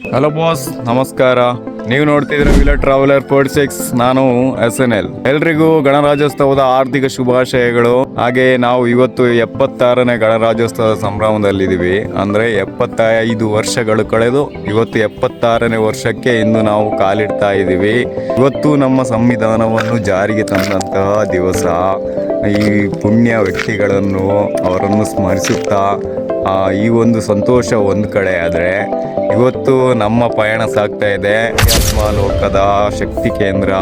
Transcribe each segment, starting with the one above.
Hello boss ನಮಸ್ಕಾರ. ನೀವು ನೋಡ್ತಿದ್ರೆ ವಿಲ ಟ್ರಾವೆಲರ್ ಫೋರ್ ಸಿಕ್ಸ್ ನಾನು ಎಸ್ ಎನ್ ಎಲ್ ಎಲ್ರಿಗೂ ಗಣರಾಜ್ಯೋತ್ಸವದ ಆರ್ಥಿಕ ಶುಭಾಶಯಗಳು. ಹಾಗೆ ನಾವು ಇವತ್ತು ಎಪ್ಪತ್ತಾರನೇ ಗಣರಾಜ್ಯೋತ್ಸವದ ಸಂಭ್ರಮದಲ್ಲಿದ್ದೀವಿ. ಅಂದ್ರೆ ಎಪ್ಪತ್ತೈದು ವರ್ಷಗಳು ಕಳೆದು ಇವತ್ತು ಎಪ್ಪತ್ತಾರನೇ ವರ್ಷಕ್ಕೆ ಇಂದು ನಾವು ಕಾಲಿಡ್ತಾ ಇದ್ದೀವಿ. ಇವತ್ತು ನಮ್ಮ ಸಂವಿಧಾನವನ್ನು ಜಾರಿಗೆ ತಂದಂತಹ ದಿವಸ ಈ ಪುಣ್ಯ ವ್ಯಕ್ತಿಗಳನ್ನು ಅವರನ್ನು ಸ್ಮರಿಸುತ್ತಾ ಈ ಒಂದು ಸಂತೋಷ ಒಂದು ಕಡೆ ಆದರೆ ಇವತ್ತು ನಮ್ಮ ಪಯಣ ಸಾಗ್ತಾ ಇದೆ. ಲೋಕದ ಶಕ್ತಿ ಕೇಂದ್ರ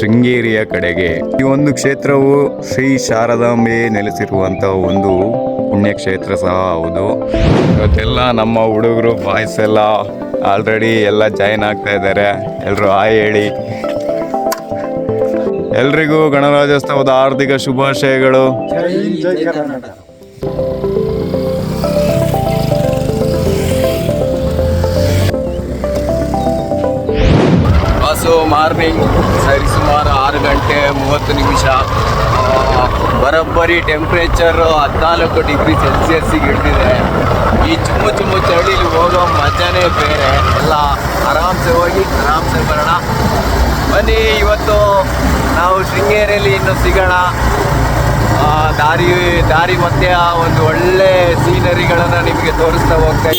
ಶೃಂಗೇರಿಯ ಕಡೆಗೆ. ಈ ಒಂದು ಕ್ಷೇತ್ರವು ಶ್ರೀ ಶಾರದಾಂಬೆ ನೆಲೆಸಿರುವಂತಹ ಒಂದು ಪುಣ್ಯಕ್ಷೇತ್ರ ಸಹ ಹೌದು. ಇವತ್ತೆಲ್ಲ ನಮ್ಮ ಹುಡುಗರು ಬಾಯ್ಸ್ ಎಲ್ಲ ಆಲ್ರೆಡಿ ಎಲ್ಲ ಜಾಯಿನ್ ಆಗ್ತಾ ಇದ್ದಾರೆ. ಎಲ್ಲರೂ ಆಯ್ ಹೇಳಿ. ಎಲ್ರಿಗೂ ಗಣರಾಜ್ಯೋತ್ಸವದ ಆರ್ಥಿಕ ಶುಭಾಶಯಗಳು. ಬಸ್ಸು ಮಾರ್ನಿಂಗ್ ಸರಿ, ಸುಮಾರು ಆರು ಗಂಟೆ ಮೂವತ್ತು ನಿಮಿಷ. ಬರೋಬ್ಬರಿ ಟೆಂಪ್ರೇಚರು ಹದಿನಾಲ್ಕು ಡಿಗ್ರಿ ಸೆಲ್ಸಿಯಸ್ಸಿಗೆ ಇಳಿದಿದೆ. ಈ ಚುಮ್ಮು ಚುಮ್ಮು ಚಳಿಲಿ ಹೋಗೋ ಮಜಾನೇ ಬೇರೆ. ಎಲ್ಲ ಆರಾಮ್ಸೆ ಹೋಗಿ ಆರಾಮ್ಸೆ ಬರೋಣ. ಬನ್ನಿ, ಇವತ್ತು ನಾವು ಶೃಂಗೇರಿಯಲ್ಲಿ ಇನ್ನು ಸಿಗೋಣ. ದಾರಿ ದಾರಿ ಮಧ್ಯೆ ಒಂದು ಒಳ್ಳೆ ಸೀನರಿಗಳನ್ನು ನಿಮಗೆ ತೋರಿಸ್ತಾ ಹೋಗ್ತಾ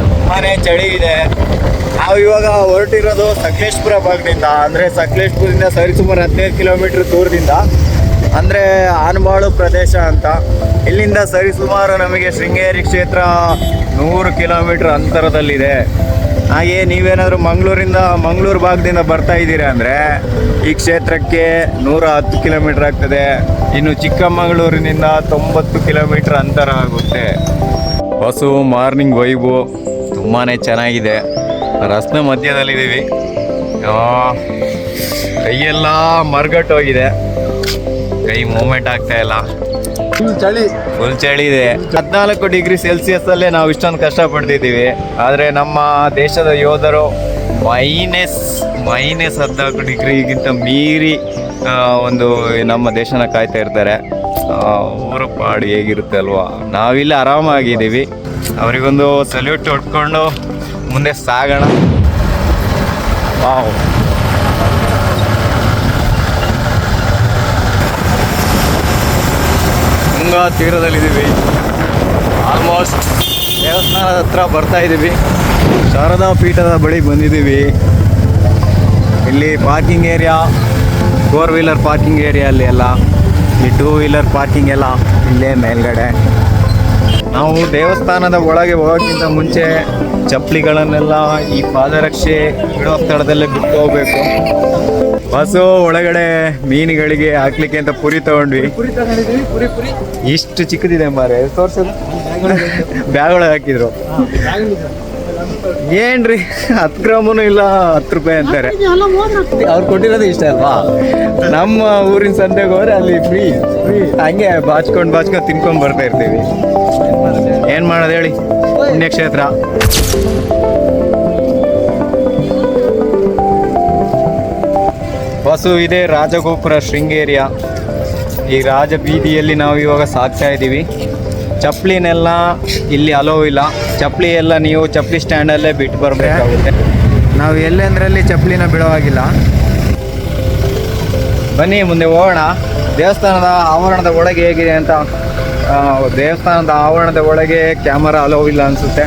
ತುಂಬಾನೇ ಚಳಿ ಇದೆ. ನಾವು ಇವಾಗ ಹೊರಟಿರೋದು ಸಕಲೇಶ್ಪುರ ಭಾಗದಿಂದ. ಅಂದರೆ ಸಕಲೇಶ್ಪುರದಿಂದ ಸರಿಸುಮಾರು ಹದಿನೈದು ಕಿಲೋಮೀಟ್ರ್ ದೂರದಿಂದ. ಅಂದರೆ ಆನಬಾಳು ಪ್ರದೇಶ ಅಂತ. ಇಲ್ಲಿಂದ ಸರಿಸುಮಾರು ನಮಗೆ ಶೃಂಗೇರಿ ಕ್ಷೇತ್ರ ನೂರು ಕಿಲೋಮೀಟ್ರ್ ಅಂತರದಲ್ಲಿದೆ. ಹಾಗೆ ನೀವೇನಾದರೂ ಮಂಗಳೂರಿಂದ ಮಂಗಳೂರು ಭಾಗದಿಂದ ಬರ್ತಾ ಇದ್ದೀರಿ ಅಂದರೆ ಈ ಕ್ಷೇತ್ರಕ್ಕೆ ನೂರ ಹತ್ತು ಕಿಲೋಮೀಟ್ರ್ ಆಗ್ತದೆ. ಇನ್ನು ಚಿಕ್ಕಮಗಳೂರಿನಿಂದ ತೊಂಬತ್ತು ಕಿಲೋಮೀಟ್ರ್ ಅಂತರ ಆಗುತ್ತೆ. ಬಸ್ಸು ಮಾರ್ನಿಂಗ್ ವೈಬು ತುಂಬಾ ಚೆನ್ನಾಗಿದೆ. ರಸ್ತೆ ಮಧ್ಯದಲ್ಲಿದ್ದೀವಿ. ಕೈಯೆಲ್ಲ ಮರ್ಗಟ್ಟೋಗಿದೆ. ಕೈ ಮೂಮೆಂಟ್ ಆಗ್ತಾ ಇಲ್ಲ. ಚಳಿ. ಫುಲ್ ಚಳಿ ಇದೆ. ಹದಿನಾಲ್ಕು ಡಿಗ್ರಿ ಸೆಲ್ಸಿಯಸ್ ಅಲ್ಲೇ ನಾವು ಇಷ್ಟೊಂದು ಕಷ್ಟಪಡ್ತಿದ್ದೀವಿ. ಆದರೆ ನಮ್ಮ ದೇಶದ ಯೋಧರು ಮೈನಸ್ ಮೈನಸ್ ಹದಿನಾಲ್ಕು ಡಿಗ್ರಿಗಿಂತ ಮೀರಿ ಒಂದು ನಮ್ಮ ದೇಶನ ಕಾಯ್ತಾ ಇರ್ತಾರೆ. ಅವರ ಪಾಡು ಹೇಗಿರುತ್ತೆ ಅಲ್ವಾ? ನಾವಿಲ್ಲಿ ಆರಾಮಾಗಿದ್ದೀವಿ. ಅವರಿಗೊಂದು ಸಲ್ಯೂಟ್ ಹೊಡ್ಕೊಂಡು ಮುಂದೆ ಸಾಗೋಣ. ವಾವ್ ತುಂಗಾ ತೀರದಲ್ಲಿದ್ದೀವಿ. ಆಲ್ಮೋಸ್ಟ್ ದೇವಸ್ಥಾನದ ಹತ್ರ ಬರ್ತಾ ಇದ್ದೀವಿ. ಶಾರದಾ ಪೀಠದ ಬಳಿ ಬಂದಿದ್ದೀವಿ. ಇಲ್ಲಿ parking area four wheeler parking area ಅಲ್ಲಿ ಎಲ್ಲ. ಈ ಟೂ ವೀಲರ್ ಪಾರ್ಕಿಂಗ್ ಎಲ್ಲ ಇಲ್ಲೇ ಮೇಲ್ಗಡೆ. ನಾವು ದೇವಸ್ಥಾನದ ಒಳಗೆ ಹೋಗೋಕ್ಕಿಂತ ಮುಂಚೆ ಚಪ್ಪಲಿಗಳನ್ನೆಲ್ಲ ಈ ಪಾದರಕ್ಷೆ ಇಡೋ ಸ್ಥಳದಲ್ಲೇ ಬಿಟ್ಟು ಹೋಗ್ಬೇಕು. ಬಸ್ಸು ಒಳಗಡೆ ಮೀನುಗಳಿಗೆ ಹಾಕ್ಲಿಕ್ಕೆ ಅಂತ ಪುರಿ ತಗೊಂಡ್ವಿ. ಇಷ್ಟು ಚಿಕ್ಕದಿದೆ ಮಾರೆ. ತೋರ್ಸೋದು ಬ್ಯಾಗ್ ಒಳಗೆ ಹಾಕಿದ್ರು. ಏನ್ರಿ? ಹತ್ತು ಗ್ರಾಮನು ಇಲ್ಲ, ಹತ್ತು ರೂಪಾಯಿ ಅಂತಾರೆ. ಅವ್ರು ಕೊಟ್ಟಿರೋದು ಇಷ್ಟ ಅಲ್ವಾ? ನಮ್ಮ ಊರಿನ ಸಂತೆಗೆ ಹೋದ್ರೆ ಅಲ್ಲಿ ಫ್ರೀ ಫ್ರೀ ಹಂಗೆ ಬಾಚ್ಕೊಂಡು ಬಾಚ್ಕೊಂಡು ತಿನ್ಕೊಂಡು ಬರ್ತಾ ಇರ್ತೀವಿ. ಏನ್ ಮಾಡೋದು ಹೇಳಿ? ಪುಣ್ಯಕ್ಷೇತ್ರ. ಬಸ್ಸು ಇದೆ ರಾಜಗೋಪುರ ಶೃಂಗೇರಿಯ. ಈ ರಾಜ ಬೀದಿಯಲ್ಲಿ ನಾವು ಇವಾಗ ಸಾಗ್ತಾ ಇದ್ದೀವಿ. ಚಪ್ಪಲಿನೆಲ್ಲ ಇಲ್ಲಿ ಅಲೋ ಇಲ್ಲ. ಚಪ್ಪಲಿ ಎಲ್ಲ ನೀವು ಚಪ್ಪಲಿ ಸ್ಟ್ಯಾಂಡಲ್ಲೇ ಬಿಟ್ಟು ಬರಬೇಕಾಗುತ್ತೆ. ನಾವು ಎಲ್ಲೆಂದ್ರಲ್ಲಿ ಚಪ್ಪಲಿನ ಬಿಡೋವಾಗಿಲ್ಲ. ಬನ್ನಿ ಮುಂದೆ ಹೋಗೋಣ. ದೇವಸ್ಥಾನದ ಆವರಣದ ಒಳಗೆ ಹೇಗಿದೆ ಅಂತ. ದೇವಸ್ಥಾನದ ಆವರಣದ ಒಳಗೆ ಕ್ಯಾಮರಾ ಅಲೋ ಇಲ್ಲ ಅನಿಸುತ್ತೆ.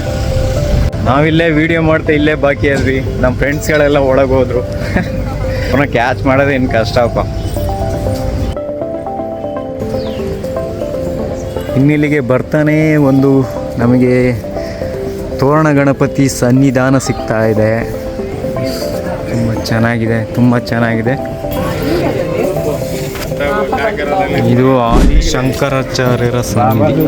ನಾವಿಲ್ಲೇ ವಿಡಿಯೋ ಮಾಡ್ತಾ ಇಲ್ಲೇ ಬಾಕಿ ಆದ್ವಿ. ನಮ್ಮ ಫ್ರೆಂಡ್ಸ್ಗಳೆಲ್ಲ ಒಳಗೆ ಹೋದ್ರು ಅವ್ರನ್ನ ಕ್ಯಾಚ್ ಮಾಡೋದು ಇನ್ನು ಕಷ್ಟಪ್ಪ ಇನ್ನಿಲ್ಲಿಗೆ ಬರ್ತಾನೆ ಒಂದು ನಮಗೆ ತೋರಣ ಗಣಪತಿ ಸನ್ನಿಧಾನ ಸಿಗ್ತಾ ಇದೆ. ತುಂಬ ಚೆನ್ನಾಗಿದೆ ತುಂಬ ಚೆನ್ನಾಗಿದೆ. ಇದು ಆದಿ ಶಂಕರಾಚಾರ್ಯರ ಸನ್ನಿಧಿ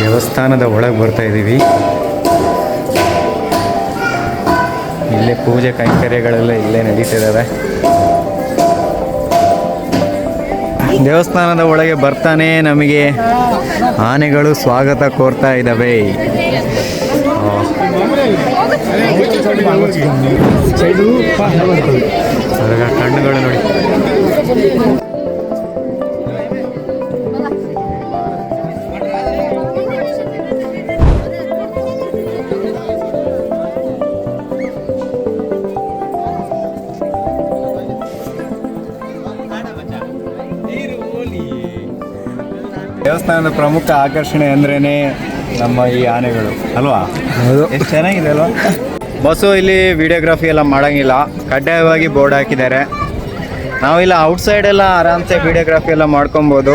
ದೇವಸ್ಥಾನದ ಒಳಗೆ ಬರ್ತಾ ಇದ್ದೀವಿ ಇಲ್ಲೇ ಪೂಜೆ ಕೈಂಕರ್ಯಗಳೆಲ್ಲ ಇಲ್ಲೇ ನಡೀತಿದ್ದಾವೆ ದೇವಸ್ಥಾನದ ಒಳಗೆ ಬರ್ತಾನೆ ನಮಗೆ. ಆನೆಗಳು ಸ್ವಾಗತ ಕೋರ್ತಾ ಇದ್ದಾವೆ ಕಣ್ಣುಗಳು ನೋಡಿ. ದೇವಸ್ಥಾನದ ಪ್ರಮುಖ ಆಕರ್ಷಣೆ ಅಂದ್ರೇನೆ ನಮ್ಮ ಈ ಆನೆಗಳು ಅಲ್ವಾ? ಎಷ್ಟು ಚೆನ್ನಾಗಿದೆ ಅಲ್ವಾ? ಬಸ್ಸು ಇಲ್ಲಿ ವಿಡಿಯೋಗ್ರಫಿ ಎಲ್ಲ ಮಾಡೋಂಗಿಲ್ಲ. ಕಡ್ಡಾಯವಾಗಿ ಬೋರ್ಡ್ ಹಾಕಿದ್ದಾರೆ. ನಾವಿಲ್ಲ ಔಟ್ಸೈಡ್ ಎಲ್ಲ ಆರಾಮ್ಸೆ ವಿಡಿಯೋಗ್ರಫಿ ಎಲ್ಲ ಮಾಡ್ಕೊಬೋದು.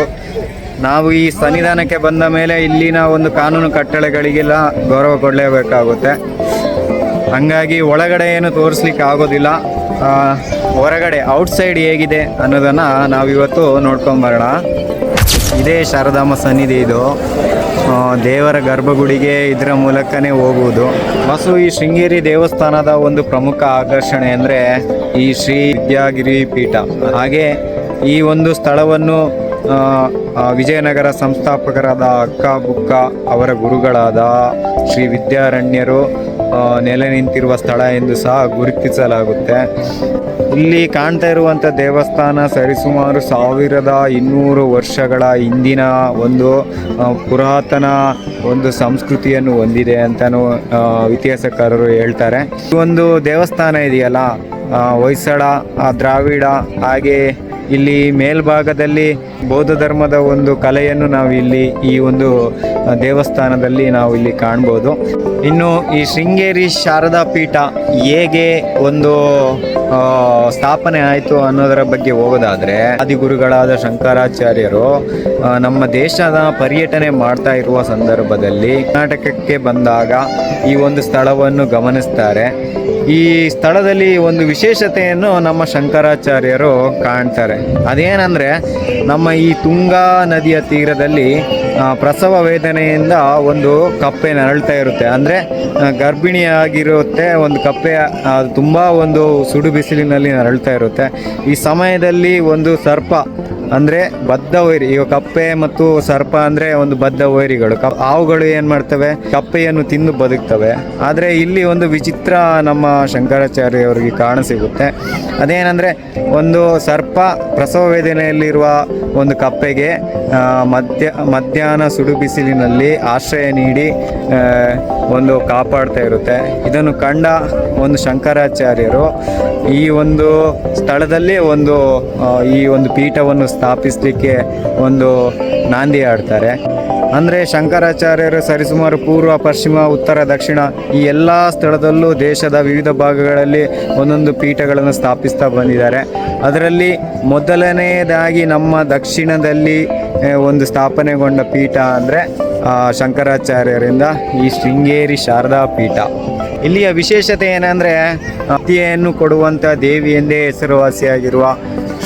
ನಾವು ಈ ಸನ್ನಿಧಾನಕ್ಕೆ ಬಂದ ಮೇಲೆ ಇಲ್ಲಿನ ಒಂದು ಕಾನೂನು ಕಟ್ಟಳೆಗಳಿಗೆಲ್ಲ ಗೌರವ ಕೊಡಲೇಬೇಕಾಗುತ್ತೆ. ಹಂಗಾಗಿ ಒಳಗಡೆ ಏನು ತೋರಿಸ್ಲಿಕ್ಕೆ ಆಗೋದಿಲ್ಲ. ಹೊರಗಡೆ ಔಟ್ಸೈಡ್ ಹೇಗಿದೆ ಅನ್ನೋದನ್ನು ನಾವಿವತ್ತು ನೋಡ್ಕೊಂಬರೋಣ. ಇದೇ ಶಾರದಾಮ ಸನ್ನಿಧಿ ಇದು. ದೇವರ ಗರ್ಭಗುಡಿಗೆ ಇದರ ಮೂಲಕನೇ ಹೋಗುವುದು. ಬಸ್ಸು ಈ ಶೃಂಗೇರಿ ದೇವಸ್ಥಾನದ ಒಂದು ಪ್ರಮುಖ ಆಕರ್ಷಣೆ ಅಂದರೆ ಈ ಶ್ರೀ ವಿದ್ಯಾಗಿರಿ ಪೀಠ. ಹಾಗೆ ಈ ಒಂದು ಸ್ಥಳವನ್ನು ವಿಜಯನಗರ ಸಂಸ್ಥಾಪಕರಾದ ಅಕ್ಕ ಬುಕ್ಕ ಅವರ ಗುರುಗಳಾದ ಶ್ರೀ ವಿದ್ಯಾರಣ್ಯರು ನೆಲೆ ನಿಂತಿರುವ ಸ್ಥಳ ಎಂದು ಸಹ ಗುರುತಿಸಲಾಗುತ್ತೆ. ಇಲ್ಲಿ ಕಾಣ್ತಾ ಇರುವಂಥ ದೇವಸ್ಥಾನ ಸರಿಸುಮಾರು ಸಾವಿರದ ಇನ್ನೂರು ವರ್ಷಗಳ ಹಿಂದಿನ ಒಂದು ಪುರಾತನ ಒಂದು ಸಂಸ್ಕೃತಿಯನ್ನು ಹೊಂದಿದೆ ಅಂತಲೂ ಇತಿಹಾಸಕಾರರು ಹೇಳ್ತಾರೆ. ಈ ಒಂದು ದೇವಸ್ಥಾನ ಇದೆಯಲ್ಲ ಹೊಯ್ಸಳ ದ್ರಾವಿಡ, ಹಾಗೆ ಇಲ್ಲಿ ಮೇಲ್ಭಾಗದಲ್ಲಿ ಬೌದ್ಧ ಧರ್ಮದ ಒಂದು ಕಲೆಯನ್ನು ನಾವು ಇಲ್ಲಿ ಈ ಒಂದು ದೇವಸ್ಥಾನದಲ್ಲಿ ನಾವು ಇಲ್ಲಿ ಕಾಣ್ಬೋದು. ಇನ್ನು ಈ ಶೃಂಗೇರಿ ಶಾರದಾ ಪೀಠ ಹೇಗೆ ಒಂದು ಸ್ಥಾಪನೆ ಆಯಿತು ಅನ್ನೋದರ ಬಗ್ಗೆ ಹೋಗೋದಾದರೆ, ಆದಿಗುರುಗಳಾದ ಶಂಕರಾಚಾರ್ಯರು ನಮ್ಮ ದೇಶದ ಪರ್ಯಟನೆ ಮಾಡ್ತಾ ಇರುವ ಸಂದರ್ಭದಲ್ಲಿ ಕರ್ನಾಟಕಕ್ಕೆ ಬಂದಾಗ ಈ ಒಂದು ಸ್ಥಳವನ್ನು ಗಮನಿಸ್ತಾರೆ. ಈ ಸ್ಥಳದಲ್ಲಿ ಒಂದು ವಿಶೇಷತೆಯನ್ನು ನಮ್ಮ ಶಂಕರಾಚಾರ್ಯರು ಕಾಣ್ತಾರೆ. ಅದೇನಂದರೆ, ನಮ್ಮ ಈ ತುಂಗಾ ನದಿಯ ತೀರದಲ್ಲಿ ಪ್ರಸವ ವೇದನೆಯಿಂದ ಒಂದು ಕಪ್ಪೆ ನರಳ್ತಾ ಇರುತ್ತೆ. ಅಂದರೆ ಗರ್ಭಿಣಿಯಾಗಿರುತ್ತೆ, ಒಂದು ಕಪ್ಪೆ ತುಂಬ ಒಂದು ಸುಡು ಬಿಸಿಲಿನಲ್ಲಿ ನರಳ್ತಾ ಇರುತ್ತೆ. ಈ ಸಮಯದಲ್ಲಿ ಒಂದು ಸರ್ಪ ಅಂದರೆ ಬದ್ಧ ವೈರಿ, ಈಗ ಕಪ್ಪೆ ಮತ್ತು ಸರ್ಪ ಅಂದರೆ ಒಂದು ಬದ್ಧ ವೈರಿಗಳು. ಹಾವುಗಳು ಏನು ಮಾಡ್ತವೆ? ಕಪ್ಪೆಯನ್ನು ತಿಂದು ಬದುಕ್ತವೆ. ಆದರೆ ಇಲ್ಲಿ ಒಂದು ವಿಚಿತ್ರ ನಮ್ಮ ಶಂಕರಾಚಾರ್ಯ ಅವರಿಗೆ ಕಾಣಸಿಗುತ್ತೆ ಅದೇನಂದ್ರೆ ಒಂದು ಸರ್ಪ ಪ್ರಸವ ವೇದನೆಯಲ್ಲಿರುವ ಒಂದು ಕಪ್ಪೆಗೆ ಮಧ್ಯ, ಮಧ್ಯಾಹ್ನ ಸುಡು ಬಿಸಿಲಿನಲ್ಲಿ ಆಶ್ರಯ ನೀಡಿ ಒಂದು ಕಾಪಾಡ್ತಾ ಇರುತ್ತೆ. ಇದನ್ನು ಕಂಡ ಒಂದು ಶಂಕರಾಚಾರ್ಯರು ಈ ಒಂದು ಸ್ಥಳದಲ್ಲಿ ಒಂದು ಈ ಒಂದು ಪೀಠವನ್ನು ಸ್ಥಾಪಿಸಲಿಕ್ಕೆ ಒಂದು ನಾಂದಿ ಆಡ್ತಾರೆ ಅಂದರೆ ಶಂಕರಾಚಾರ್ಯರು ಸರಿಸುಮಾರು ಪೂರ್ವ, ಪಶ್ಚಿಮ, ಉತ್ತರ, ದಕ್ಷಿಣ ಈ ಎಲ್ಲ ಸ್ಥಳದಲ್ಲೂ ದೇಶದ ವಿವಿಧ ಭಾಗಗಳಲ್ಲಿ ಒಂದೊಂದು ಪೀಠಗಳನ್ನು ಸ್ಥಾಪಿಸ್ತಾ ಬಂದಿದ್ದಾರೆ. ಅದರಲ್ಲಿ ಮೊದಲನೆಯದಾಗಿ ನಮ್ಮ ದಕ್ಷಿಣದಲ್ಲಿ ಒಂದು ಸ್ಥಾಪನೆಗೊಂಡ ಪೀಠ ಅಂದರೆ ಶಂಕರಾಚಾರ್ಯರಿಂದ ಈ ಶೃಂಗೇರಿ ಶಾರದಾ ಪೀಠ. ಇಲ್ಲಿಯ ವಿಶೇಷತೆ ಏನಂದರೆ ಅತಿಯನ್ನು ಕೊಡುವಂಥ ದೇವಿ ಎಂದೇ ಹೆಸರುವಾಸಿಯಾಗಿರುವ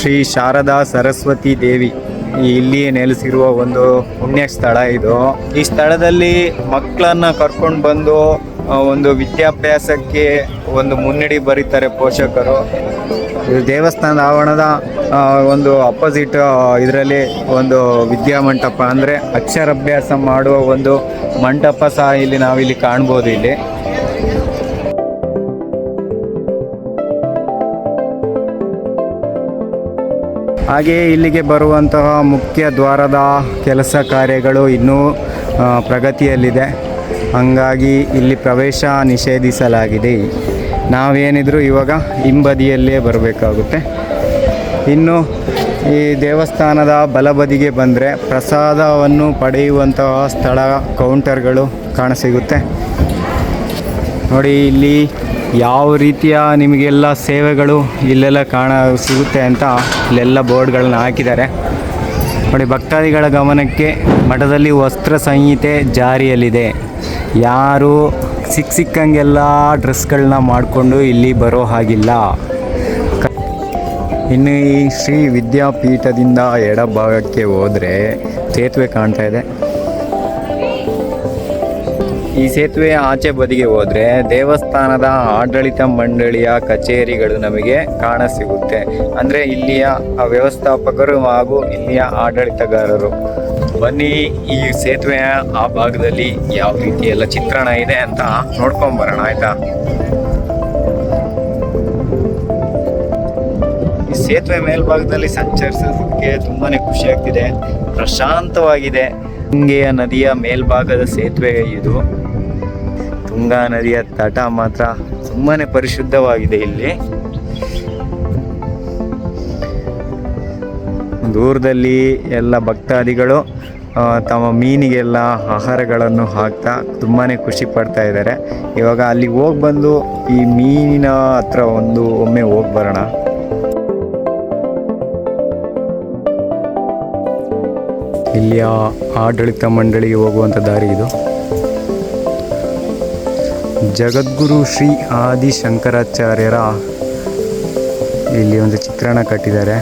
ಶ್ರೀ ಶಾರದಾ ಸರಸ್ವತಿ ದೇವಿ. ಈ ಇಲ್ಲಿಯೇ ನೆಲೆಸಿರುವ ಒಂದು ಪುಣ್ಯ ಸ್ಥಳ ಇದು. ಈ ಸ್ಥಳದಲ್ಲಿ ಮಕ್ಕಳನ್ನ ಕರ್ಕೊಂಡು ಬಂದು ಒಂದು ವಿದ್ಯಾಭ್ಯಾಸಕ್ಕೆ ಒಂದು ಮುನ್ನಡಿ ಬರೀತಾರೆ ಪೋಷಕರು. ದೇವಸ್ಥಾನದ ಆವರಣದ ಒಂದು ಅಪೋಸಿಟ್ ಇದರಲ್ಲಿ ಒಂದು ವಿದ್ಯಾಮಂಟಪ. ಅಂದರೆ ಅಕ್ಷರಾಭ್ಯಾಸ ಮಾಡುವ ಒಂದು ಮಂಟಪ ಸಹ ಇಲ್ಲಿ ನಾವಿಲ್ಲಿ ಕಾಣ್ಬೋದು ಇಲ್ಲಿ. ಹಾಗೆಯೇ ಇಲ್ಲಿಗೆ ಬರುವಂತಹ ಮುಖ್ಯ ದ್ವಾರದ ಕೆಲಸ ಕಾರ್ಯಗಳು ಇನ್ನೂ ಪ್ರಗತಿಯಲ್ಲಿದೆ. ಹಾಗಾಗಿ ಇಲ್ಲಿ ಪ್ರವೇಶ ನಿಷೇಧಿಸಲಾಗಿದೆ. ನಾವೇನಿದ್ರು ಇವಾಗ ಹಿಂಬದಿಯಲ್ಲೇ ಬರಬೇಕಾಗುತ್ತೆ. ಇನ್ನು ಈ ದೇವಸ್ಥಾನದ ಬಲಬದಿಗೆ ಬಂದರೆ ಪ್ರಸಾದವನ್ನು ಪಡೆಯುವಂತಹ ಸ್ಥಳ ಕೌಂಟರ್ಗಳು ಕಾಣಸಿಗುತ್ತೆ. ನೋಡಿ, ಇಲ್ಲಿ ಯಾವ ರೀತಿಯ ನಿಮಗೆಲ್ಲ ಸೇವೆಗಳು ಇಲ್ಲೆಲ್ಲ ಕಾಣ, ಸಿಗುತ್ತೆ ಅಂತ ಇಲ್ಲೆಲ್ಲ ಬೋರ್ಡ್ಗಳನ್ನ ಹಾಕಿದ್ದಾರೆ. ನೋಡಿ, ಭಕ್ತಾದಿಗಳ ಗಮನಕ್ಕೆ ಮಠದಲ್ಲಿ ವಸ್ತ್ರ ಸಂಹಿತೆ ಜಾರಿಯಲ್ಲಿದೆ. ಯಾರು ಸಿಕ್ಕ ಸಿಕ್ಕಂಗೆಲ್ಲ ಡ್ರೆಸ್ಗಳನ್ನ ಮಾಡಿಕೊಂಡು ಇಲ್ಲಿ ಬರೋ ಹಾಗಿಲ್ಲ. ಇನ್ನು ಈ ಶ್ರೀ ವಿದ್ಯಾಪೀಠದಿಂದ ಎಡಭಾಗಕ್ಕೆ ಹೋದರೆ ಸೇತುವೆ ಕಾಣ್ತಾ ಇದೆ. ಈ ಸೇತುವೆ ಆಚೆ ಬದಿಗೆ ಹೋದ್ರೆ ದೇವಸ್ಥಾನದ ಆಡಳಿತ ಮಂಡಳಿಯ ಕಚೇರಿಗಳು ನಮಗೆ ಕಾಣ ಸಿಗುತ್ತೆ ಅಂದ್ರೆ ಇಲ್ಲಿಯ ವ್ಯವಸ್ಥಾಪಕರು ಹಾಗೂ ಇಲ್ಲಿಯ ಆಡಳಿತಗಾರರು. ಬನ್ನಿ, ಈ ಸೇತುವೆಯ ಆ ಭಾಗದಲ್ಲಿ ಯಾವ ರೀತಿ ಎಲ್ಲ ಚಿತ್ರಣ ಇದೆ ಅಂತ ನೋಡ್ಕೊಂಡ್ ಬರೋಣ ಆಯ್ತಾ? ಈ ಸೇತುವೆ ಮೇಲ್ಭಾಗದಲ್ಲಿ ಸಂಚರಿಸೋದಕ್ಕೆ ತುಂಬಾನೇ ಖುಷಿ ಆಗ್ತಿದೆ. ಪ್ರಶಾಂತವಾಗಿದೆ. ಹಿಂಗೆಯ ನದಿಯ ಮೇಲ್ಭಾಗದ ಸೇತುವೆ ಇದು. ತುಂಗಾ ನದಿಯ ತಟ ಮಾತ್ರ ತುಂಬಾ ಪರಿಶುದ್ಧವಾಗಿದೆ ಇಲ್ಲಿ. ದೂರದಲ್ಲಿ ಎಲ್ಲ ಭಕ್ತಾದಿಗಳು ತಮ್ಮ ಮೀನಿಗೆಲ್ಲ ಆಹಾರಗಳನ್ನು ಹಾಕ್ತಾ ತುಂಬಾ ಖುಷಿ ಪಡ್ತಾ ಇದ್ದಾರೆ. ಇವಾಗ ಅಲ್ಲಿ ಹೋಗಿ ಬಂದು ಈ ಮೀನಿನ ಹತ್ರ ಒಂದು ಒಮ್ಮೆ ಹೋಗಿ ಬರೋಣ. ಇಲ್ಲಿಯ ಆಡಳಿತ ಮಂಡಳಿಗೆ ಹೋಗುವಂಥ ದಾರಿ ಇದು. ಜಗದ್ಗುರು ಶ್ರೀ ಆದಿ ಶಂಕರಾಚಾರ್ಯರ ಇಲ್ಲಿ ಒಂದು ಚಿತ್ರಣ ಕಟ್ಟಿದ್ದಾರೆ.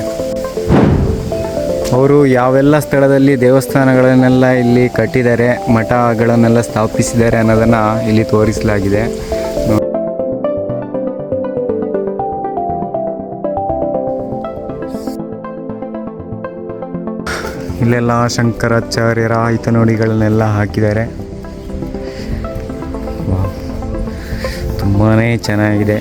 ಅವರು ಯಾವೆಲ್ಲ ಸ್ಥಳದಲ್ಲಿ ದೇವಸ್ಥಾನಗಳನ್ನೆಲ್ಲ ಇಲ್ಲಿ ಕಟ್ಟಿದ್ದಾರೆ, ಮಠಗಳನ್ನೆಲ್ಲ ಸ್ಥಾಪಿಸಿದ್ದಾರೆ ಅನ್ನೋದನ್ನು ಇಲ್ಲಿ ತೋರಿಸಲಾಗಿದೆ. ಇಲ್ಲೆಲ್ಲ ಶಂಕರಾಚಾರ್ಯರ ಹಿತನುಡಿಗಳನ್ನೆಲ್ಲ ಹಾಕಿದ್ದಾರೆ. ತುಂಬಾ ಚೆನ್ನಾಗಿದೆ.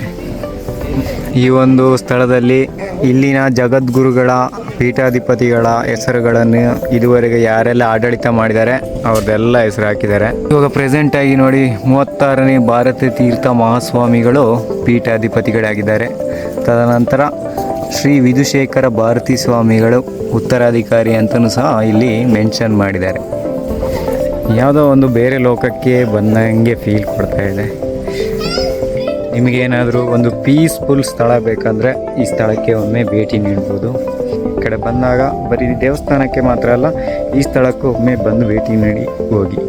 ಈ ಒಂದು ಸ್ಥಳದಲ್ಲಿ ಇಲ್ಲಿನ ಜಗದ್ಗುರುಗಳ, ಪೀಠಾಧಿಪತಿಗಳ ಹೆಸರುಗಳನ್ನು ಇದುವರೆಗೆ ಯಾರೆಲ್ಲ ಆಡಳಿತ ಮಾಡಿದ್ದಾರೆ, ಅವ್ರದ್ದೆಲ್ಲ ಹೆಸರು ಹಾಕಿದ್ದಾರೆ ಇವಾಗ ಪ್ರೆಸೆಂಟ್ ಆಗಿ ನೋಡಿ, ಮೂವತ್ತಾರನೇ ಭಾರತ ತೀರ್ಥ ಮಹಾಸ್ವಾಮಿಗಳು ಪೀಠಾಧಿಪತಿಗಳಾಗಿದ್ದಾರೆ. ತದನಂತರ ಶ್ರೀ ವಿಧುಶೇಖರ ಭಾರತಿ ಸ್ವಾಮಿಗಳು ಉತ್ತರಾಧಿಕಾರಿ ಅಂತಲೂ ಸಹ ಇಲ್ಲಿ ಮೆನ್ಷನ್ ಮಾಡಿದ್ದಾರೆ. ಯಾವುದೋ ಒಂದು ಬೇರೆ ಲೋಕಕ್ಕೆ ಬಂದಂಗೆ ಫೀಲ್ ಕೊಡ್ತಾ ಇದೆ. ನಿಮಗೇನಾದರೂ ಒಂದು ಪೀಸ್ಫುಲ್ ಸ್ಥಳ ಬೇಕಂದರೆ ಈ ಸ್ಥಳಕ್ಕೆ ಒಮ್ಮೆ ಭೇಟಿ ನೀಡ್ಬೋದು. ಈ ಕಡೆ ಬಂದಾಗ ಬರೀ ದೇವಸ್ಥಾನಕ್ಕೆ ಮಾತ್ರ ಅಲ್ಲ, ಈ ಸ್ಥಳಕ್ಕೂ ಒಮ್ಮೆ ಬಂದು ಭೇಟಿ ನೀಡಿ ಹೋಗಿ.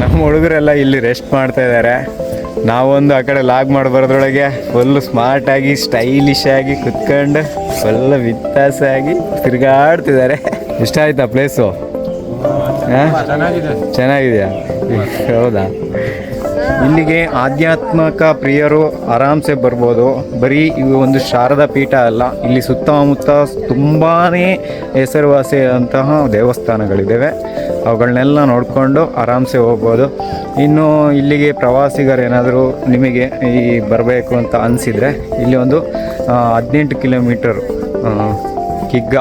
ನಮ್ಮ ಹುಡುಗರೆಲ್ಲ ಇಲ್ಲಿ ರೆಸ್ಟ್ ಮಾಡ್ತಾ ಇದ್ದಾರೆ ನಾವೊಂದು ಆ ಕಡೆ ಲಾಗ್ ಮಾಡಿ ಬರೋದ್ರೊಳಗೆ ಫುಲ್ ಸ್ಮಾರ್ಟಾಗಿ ಸ್ಟೈಲಿಶ್ ಆಗಿ ಕುತ್ಕೊಂಡು ಫುಲ್ ವಿತ್ತಾಸ ಆಗಿ ತಿರುಗಾಡ್ತಿದ್ದಾರೆ. ಇಷ್ಟ ಆಯ್ತಾ ಪ್ಲೇಸು ಚೆನ್ನಾಗಿದೆಯಾ? ಹೌದಾ? ಇಲ್ಲಿಗೆ ಆಧ್ಯಾತ್ಮಿಕ ಪ್ರಿಯರು ಆರಾಮ್ಸೆ ಬರ್ಬೋದು. ಬರೀ ಇವು ಒಂದು ಶಾರದಾ ಪೀಠ ಅಲ್ಲ ಇಲ್ಲಿ ಸುತ್ತಮುತ್ತ ತುಂಬಾ ಹೆಸರುವಾಸಿಯಾದಂತಹ ದೇವಸ್ಥಾನಗಳಿದ್ದಾವೆ ಅವುಗಳನ್ನೆಲ್ಲ ನೋಡಿಕೊಂಡು ಆರಾಮ್ಸೆ ಹೋಗ್ಬೋದು. ಇನ್ನು ಇಲ್ಲಿಗೆ ಪ್ರವಾಸಿಗರೇನಾದರೂ ನಿಮಗೆ ಈ ಬರಬೇಕು ಅಂತ ಅನಿಸಿದರೆ ಇಲ್ಲಿ ಒಂದು ಹದಿನೆಂಟು ಕಿಲೋಮೀಟರ್ ಕಿಗ್ಗ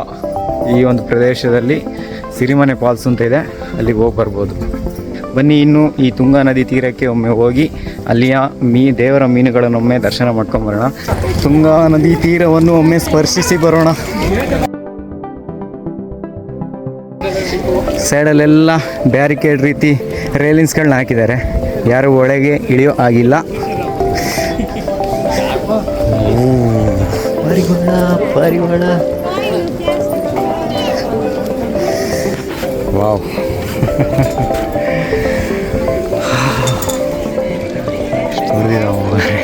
ಈ ಒಂದು ಪ್ರದೇಶದಲ್ಲಿ ಸಿರಿಮನೆ ಫಾಲ್ಸ್ ಅಂತ ಇದೆ. ಅಲ್ಲಿಗೆ ಹೋಗಿ ಬರ್ಬೋದು. ಬನ್ನಿ ಇನ್ನು ಈ ತುಂಗಾ ನದಿ ತೀರಕ್ಕೆ ಒಮ್ಮೆ ಹೋಗಿ ಅಲ್ಲಿಯ ಮೀ, ದೇವರ ಮೀನುಗಳನ್ನೊಮ್ಮೆ ದರ್ಶನ ಮಾಡ್ಕೊಂಬರೋಣ. ತುಂಗಾ ನದಿ ತೀರವನ್ನು ಒಮ್ಮೆ ಸ್ಪರ್ಶಿಸಿ ಬರೋಣ. ಸೈಡಲ್ಲೆಲ್ಲ ಬ್ಯಾರಿಕೇಡ್ ರೀತಿ ರೇಲಿಂಗ್ಸ್ಗಳನ್ನ ಹಾಕಿದ್ದಾರೆ. ಯಾರು ಒಳಗೆ ಇಳಿಯೋ ಆಗಿಲ್ಲ ಪರಿಮಳ ಪರಿಮಳ. ವಾವ್.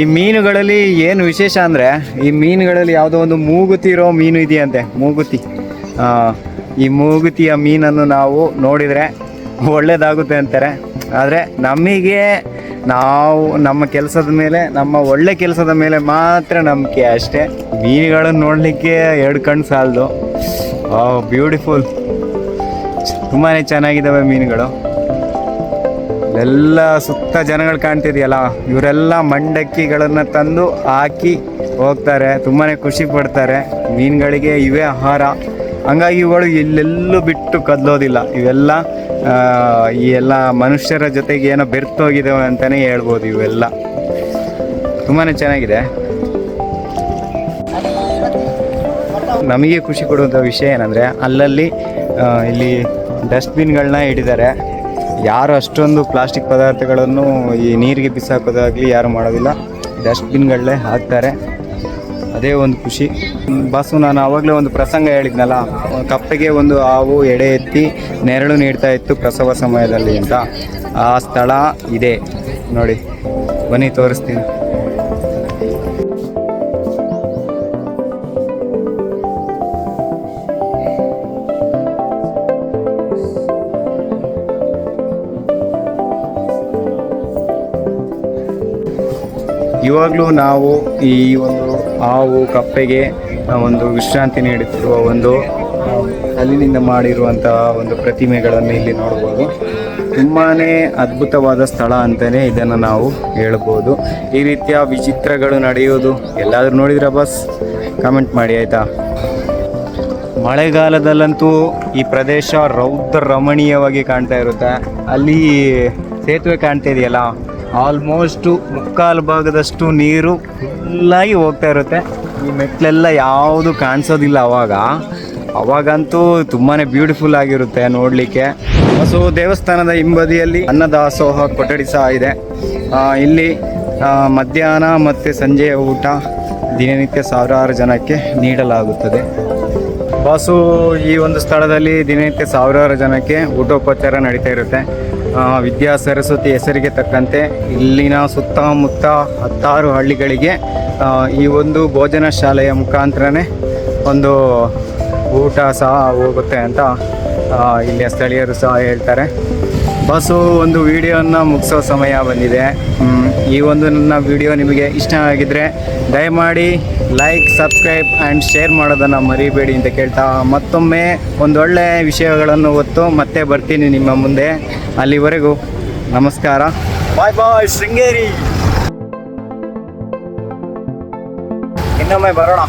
ಈ ಮೀನುಗಳಲ್ಲಿ ಏನು ವಿಶೇಷ ಅಂದರೆ, ಈ ಮೀನುಗಳಲ್ಲಿ ಯಾವುದೋ ಒಂದು ಮೂಗುತಿ ಇರೋ ಮೀನು ಇದೆಯಂತೆ, ಮೂಗುತಿ. ಈ ಮೂಗುತಿಯ ಮೀನನ್ನು ನಾವು ನೋಡಿದರೆ ಒಳ್ಳೆಯದಾಗುತ್ತೆ ಅಂತಾರೆ. ಆದರೆ ನಮಗೆ ನಾವು ನಮ್ಮ ಕೆಲಸದ ಮೇಲೆ, ನಮ್ಮ ಒಳ್ಳೆ ಕೆಲಸದ ಮೇಲೆ ಮಾತ್ರ ನಂಬಿಕೆ ಅಷ್ಟೇ. ಮೀನುಗಳನ್ನು ನೋಡಲಿಕ್ಕೆ ಎರಡು ಕಣ್ಣು ಸಾಲದು. ಬ್ಯೂಟಿಫುಲ್ ತುಂಬಾ ಚೆನ್ನಾಗಿದ್ದಾವೆ ಮೀನುಗಳು. ಎಲ್ಲ ಸುತ್ತ ಜನಗಳು ಕಾಣ್ತಿದೆಯಲ್ಲ, ಇವರೆಲ್ಲ ಮಂಡಕ್ಕಿಗಳನ್ನು ತಂದು ಹಾಕಿ ಹೋಗ್ತಾರೆ ತುಂಬಾ ಖುಷಿ ಪಡ್ತಾರೆ. ಮೀನುಗಳಿಗೆ ಇವೇ ಆಹಾರ. ಹಂಗಾಗಿ ಇವುಗಳು ಎಲ್ಲೆಲ್ಲೂ ಬಿಟ್ಟು ಕದಲೋದಿಲ್ಲ. ಇವೆಲ್ಲ ಈ ಎಲ್ಲ ಮನುಷ್ಯರ ಜೊತೆಗೆ ಏನೋ ಬೆರ್ತೋಗಿದ್ದಾವೆ ಅಂತಲೇ ಹೇಳ್ಬೋದು ಇವೆಲ್ಲ. ತುಂಬಾ ಚೆನ್ನಾಗಿದೆ. ನಮಗೆ ಖುಷಿ ಕೊಡುವಂಥ ವಿಷಯ ಏನಂದರೆ, ಅಲ್ಲಲ್ಲಿ ಇಲ್ಲಿ ಡಸ್ಟ್ಬಿನ್ಗಳನ್ನ ಇಟ್ಟಿದ್ದಾರೆ. ಯಾರು ಅಷ್ಟೊಂದು ಪ್ಲಾಸ್ಟಿಕ್ ಪದಾರ್ಥಗಳನ್ನು ಈ ನೀರಿಗೆ ಬಿಸಾಕೋದಾಗಲಿ ಯಾರು ಮಾಡೋದಿಲ್ಲ. ಡಸ್ಟ್ಬಿನ್ಗಳಲ್ಲೇ ಹಾಕ್ತಾರೆ. ಅದೇ ಒಂದು ಖುಷಿ. ಬಸ್ಸು ನಾನು ಆವಾಗಲೇ ಒಂದು ಪ್ರಸಂಗ ಹೇಳಿದ್ನಲ್ಲ, ಕಪ್ಪೆಗೆ ಒಂದು ಹಾವು ಎಡೆ ಎತ್ತಿ ನೆರಳು ನೀಡ್ತಾ ಇತ್ತು ಪ್ರಸವ ಸಮಯದಲ್ಲಿ ಅಂತ. ಆ ಸ್ಥಳ ಇದೆ. ನೋಡಿ, ಬನ್ನಿ, ತೋರಿಸ್ತೀನಿ. ಇವಾಗಲೂ ನಾವು ಈ ಒಂದು ಹಾವು ಕಪ್ಪೆಗೆ ಒಂದು ವಿಶ್ರಾಂತಿ ನೀಡುತ್ತಿರುವ ಒಂದು ಕಲ್ಲಿನಿಂದ ಮಾಡಿರುವಂತಹ ಒಂದು ಪ್ರತಿಮೆಗಳನ್ನು ಇಲ್ಲಿ ನೋಡ್ಬೋದು. ತುಂಬಾ ಅದ್ಭುತವಾದ ಸ್ಥಳ ಅಂತಲೇ ಇದನ್ನು ನಾವು ಹೇಳ್ಬೋದು. ಈ ರೀತಿಯ ವಿಚಿತ್ರಗಳು ನಡೆಯೋದು ಎಲ್ಲಾದರೂ ನೋಡಿದ್ರ ಬಸ್? ಕಮೆಂಟ್ ಮಾಡಿ, ಆಯಿತಾ? ಮಳೆಗಾಲದಲ್ಲಂತೂ ಈ ಪ್ರದೇಶ ರೌದ್ರ ರಮಣೀಯವಾಗಿ ಕಾಣ್ತಾ ಇರುತ್ತೆ. ಅಲ್ಲಿ ಸೇತುವೆ ಕಾಣ್ತಾ ಇದೆಯಲ್ಲ? ಆಲ್ಮೋಸ್ಟು ಮುಕ್ಕಾಲು ಭಾಗದಷ್ಟು ನೀರು ಫುಲ್ಲಾಗಿ ಹೋಗ್ತಾ ಇರುತ್ತೆ. ಈ ಮೆಟ್ಲೆಲ್ಲ ಯಾವುದು ಕಾಣಿಸೋದಿಲ್ಲ ಅವಾಗ. ಅವಾಗಂತೂ ತುಂಬಾ ಬ್ಯೂಟಿಫುಲ್ ಆಗಿರುತ್ತೆ ನೋಡಲಿಕ್ಕೆ. ಸೊ, ದೇವಸ್ಥಾನದ ಹಿಂಬದಿಯಲ್ಲಿ ಅನ್ನದಾಸೋಹ ಕೊಠಡಿ ಸಹ ಇದೆ. ಇಲ್ಲಿ ಮಧ್ಯಾಹ್ನ ಮತ್ತು ಸಂಜೆಯ ಊಟ ದಿನನಿತ್ಯ ಸಾವಿರಾರು ಜನಕ್ಕೆ ನೀಡಲಾಗುತ್ತದೆ. ಬಾಸು ಈ ಒಂದು ಸ್ಥಳದಲ್ಲಿ ದಿನನಿತ್ಯ ಸಾವಿರಾರು ಜನಕ್ಕೆ ಊಟೋಪಚಾರ ನಡೀತಾ ಇರುತ್ತೆ. ವಿದ್ಯಾ ಸರಸ್ವತಿ ಹೆಸರಿಗೆ ತಕ್ಕಂತೆ ಇಲ್ಲಿನ ಸುತ್ತಮುತ್ತ ಹತ್ತಾರು ಹಳ್ಳಿಗಳಿಗೆ ಈ ಒಂದು ಭೋಜನ ಶಾಲೆಯ ಮುಖಾಂತರನೇ ಒಂದು ಊಟ ಸಹ ಹೋಗುತ್ತೆ ಅಂತ ಇಲ್ಲಿಯ ಸ್ಥಳೀಯರು ಸಹ ಹೇಳ್ತಾರೆ. ಬಸ್ಸು ಒಂದು ವಿಡಿಯೋನ ಮುಗಿಸೋ ಸಮಯ ಬಂದಿದೆ. ಈ ಒಂದು ನನ್ನ ವಿಡಿಯೋ ನಿಮಗೆ ಇಷ್ಟ ಆಗಿದ್ರೆ ದಯಮಾಡಿ ಲೈಕ್ ಸಬ್ಸ್ಕ್ರೈಬ್ ಆ್ಯಂಡ್ ಶೇರ್ ಮಾಡೋದನ್ನು ಮರಿಬೇಡಿ ಅಂತ ಕೇಳ್ತಾ ಮತ್ತೊಮ್ಮೆ ಒಂದೊಳ್ಳೆ ವಿಷಯಗಳನ್ನು ಹೊತ್ತು ಮತ್ತೆ ಬರ್ತೀನಿ ನಿಮ್ಮ ಮುಂದೆ. ಅಲ್ಲಿವರೆಗೂ ನಮಸ್ಕಾರ. ಬಾಯ್ ಬಾಯ್ ಶೃಂಗೇರಿ. ಇನ್ನೊಮ್ಮೆ ಬರೋಣ.